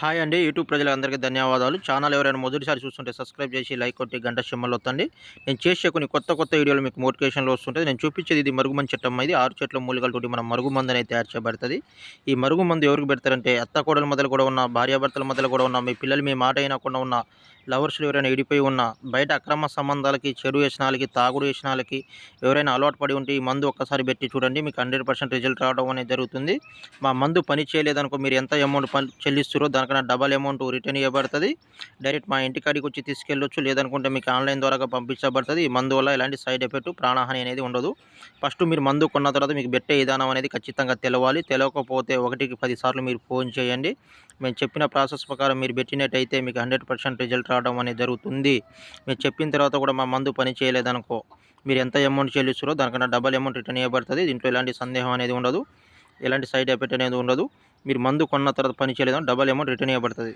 Hi అండి. YouTube ప్రజలందరికీ ధన్యవాదాలు. ఛానల్ ఎవరైనా మొదటిసారి చూస్తుంటే సబ్స్క్రైబ్ చేసి లైక్ కొట్టి గంట సింబల్ వస్తుంది నేను చేసే కొన్ని కొత్త కొత్త వీడియోలు మీకు మోటివేషన్లో వస్తుంటుంది నేను చూపించేది ఇది మరుగుమంది చట్టం ఇది ఆరు చెట్ల మూలికలతోటి మన మరుగుమందు అనేది తయారు చేయబడుతుంది. ఈ మరుగుమందు ఎవరికి పెడతారంటే అత్త కోడల మధ్యలో కూడా ఉన్న భార్యాభర్తల మధ్యలో కూడా ఉన్న మీ పిల్లలు మీ మాట అయినకుండా ఉన్న లవర్స్లు ఎవరైనా ఇడిపోయి ఉన్న బయట అక్రమ సంబంధాలకి చెడు వ్యసనాలకి తాగుడు వ్యసనాలకి ఎవరైనా అలవాటు పడి ఉంటే ఈ మందు ఒక్కసారి పెట్టి చూడండి. మీకు హండ్రెడ్ పర్సెంట్ రిజల్ట్ రావడం అనేది జరుగుతుంది. మా మందు పని చేయలేదనుకో మీరు ఎంత అమౌంట్ పని చెల్లిస్తారో దానికన్నా డబల్ అమౌంట్ రిటర్న్ ఇవ్వబడుతుంది. డైరెక్ట్ మా ఇంటికాడికి వచ్చి తీసుకెళ్ళొచ్చు. లేదనుకుంటే మీకు ఆన్లైన్ ద్వారా పంపించబడుతుంది. ఈ మందు వల్ల ఎలాంటి సైడ్ ఎఫెక్ట్ ప్రాణహాని అనేది ఉండదు. ఫస్ట్ మీరు మందు కొన్న తర్వాత మీకు పెట్టే విధానం అనేది ఖచ్చితంగా తెలవాలి. తెలియకపోతే ఒకటికి పది సార్లు మీరు ఫోన్ చేయండి. మేము చెప్పిన ప్రాసెస్ ప్రకారం మీరు పెట్టినట్టయితే మీకు హండ్రెడ్ పర్సెంట్ రిజల్ట్ రావడం అనేది జరుగుతుంది. మీరు చెప్పిన తర్వాత కూడా మా మందు పని చేయలేదనుకో మీరు ఎంత అమౌంట్ చెల్లిస్తారో దానికన్నా డబల్ అమౌంట్ రిటర్న్ ఇవ్వబడుతుంది. దీంట్లో ఎలాంటి సందేహం అనేది ఉండదు. ఎలాంటి సైడ్ ఎఫెక్ట్ అనేది ఉండదు. మీరు మందు కొన్న తర్వాత పని చేయలేదని డబల్ అమౌంట్ రిటర్న్ ఇవ్వబడుతుంది.